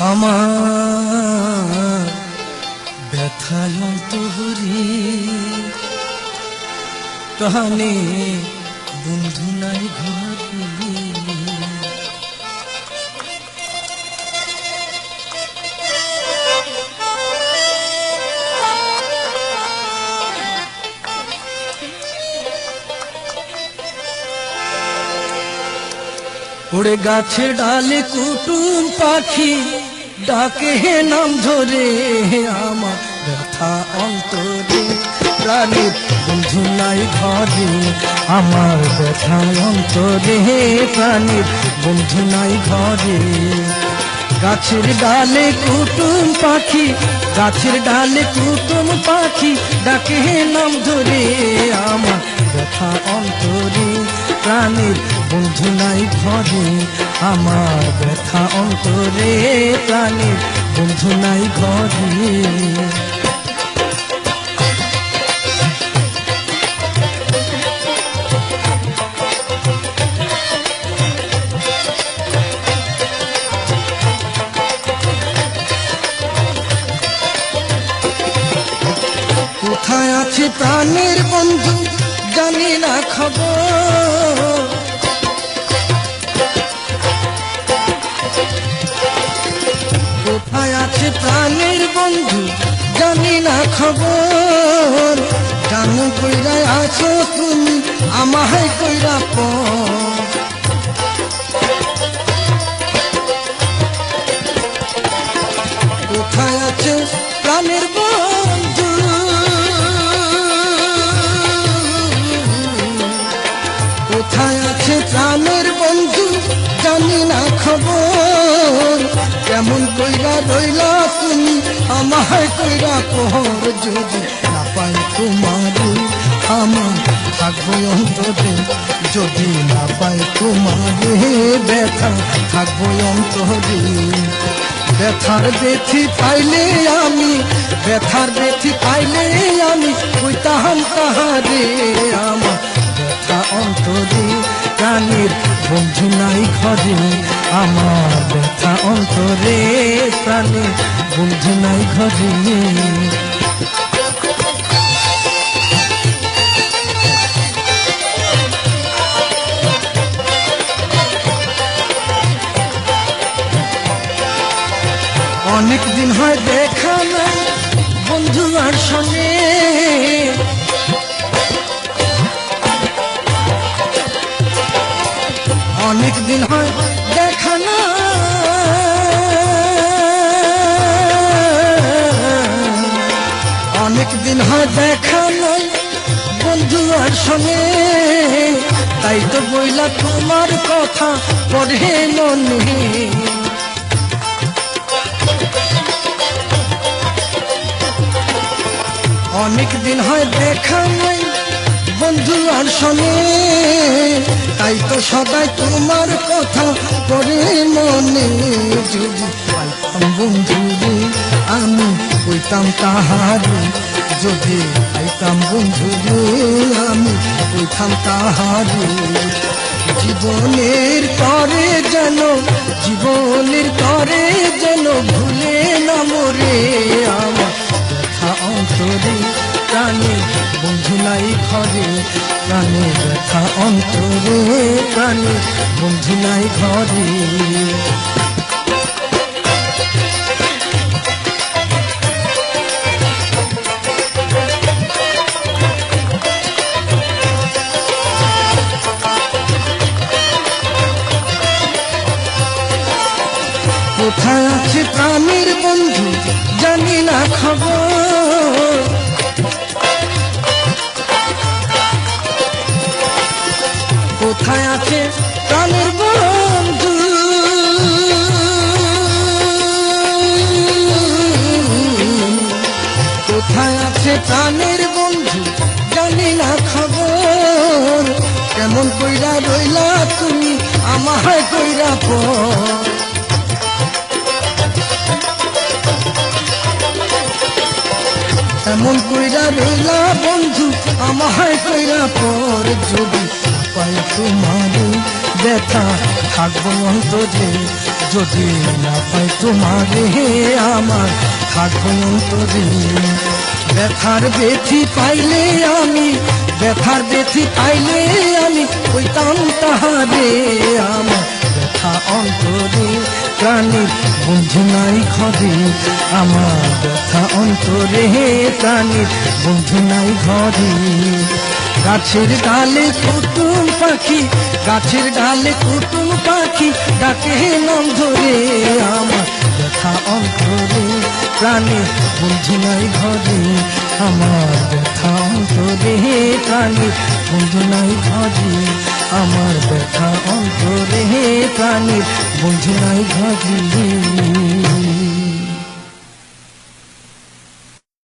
আমার ব্যথায় অন্তরে প্রাণে বন্ধু নাই ঘরে ওরে গাছে ডালে কুটুম পাখি ডাকে নাম ধরে আমার ব্যথা অন্তরে। প্রাণীর বন্ধু নাই ঘরে, আমার ব্যথা অন্তরে। প্রাণীর বন্ধু নাই ঘরে। গাছের ডালে কুটুম পাখি, গাছের ডালে কুটুম পাখি, ডাকে নাম ধরে আমার ব্যথা অন্তরে। প্রাণীর বন্ধু নাই ঘরে, আমার ব্যথা অন্তরে প্রাণীর বন্ধু নাই ঘরে। কোথায় আছে প্রাণের বন্ধু? জানি না খবর। জানি না খবর। জানু কইরা আছো তুমি, আমায় কইরা পর কোথায় আছে? প্রাণের বন্ধু। কোথায় আছে প্রাণের বন্ধু? জানি না খবর। কেমন কইরা রইলা তুমি, আমায় কইরা পহর যদি না পাই তোমার আমার থাকব অন্তরে যদি না পাই তোমার ব্যথা থাকব অন্তরে, ব্যথার বেথি পাইলে আমি, ব্যথার বেথি পাইলে আমি কইতাম তাহারে আমার ব্যথা অন্তরে, প্রাণীর বন্ধু নাই ঘরে। আমার ব্যথা অন্তরে প্রাণীর বন্ধু নাই ঘরে। অনেক দিন হয় দেখা নাই হয় দেখা নাই, বন্ধু আর সঙ্গে। তাই তো বইলা তোমার কথা পড়ে মনে। অনেক দিন হয় দেখা নাই, বন্ধু আর শোনে তাই তো সদাই তোমার কথা করে মনে। যদি বন্ধু আমি কইতাম তাহারে। যদি পাইতাম বন্ধু আমি কইতাম তাহারে জীবনের তরে যেন, জীবনের তরে যেন ভুলে না মরে আমার ব্যথা অন্তরে, প্রাণে বন্ধু নাই ঘরে, প্রাণে ব্যথা অন্তরে, প্রাণে বন্ধু নাই ঘরে। কোথায় আছে প্রাণীর বন্ধু জানি না খবর। কোথায় আছে প্রাণের বন্ধু? কোথায় আছে প্রাণের আমায় কইরা পর যদি পাই তোমার ব্যথা, থাকব অন্তরে যদি না পাই তোমারে আমার, থাকব অন্তরে। ব্যথার বেথি পাইলে আমি, ব্যথার বেথি পাইলে আমি, কইতাম তাহারে আমার। ব্যথা অন্তরে প্রাণীর বন্ধু নাই ঘরে আমার ব্যথা অন্তরে প্রাণীর বন্ধু নাই ঘরে গাছের ডালে কুটুম পাখি, গাছের ডালে কুটুম পাখি ডাকে নাম ধরে। আমার ব্যথা অন্তরে, প্রাণে বন্ধু নাই ঘরে আমার ব্যথা অন্তরে, প্রাণে বন্ধু নাই ঘরে আমার ব্যথা অন্তরে প্রাণীর বুঝ নাই ঘরে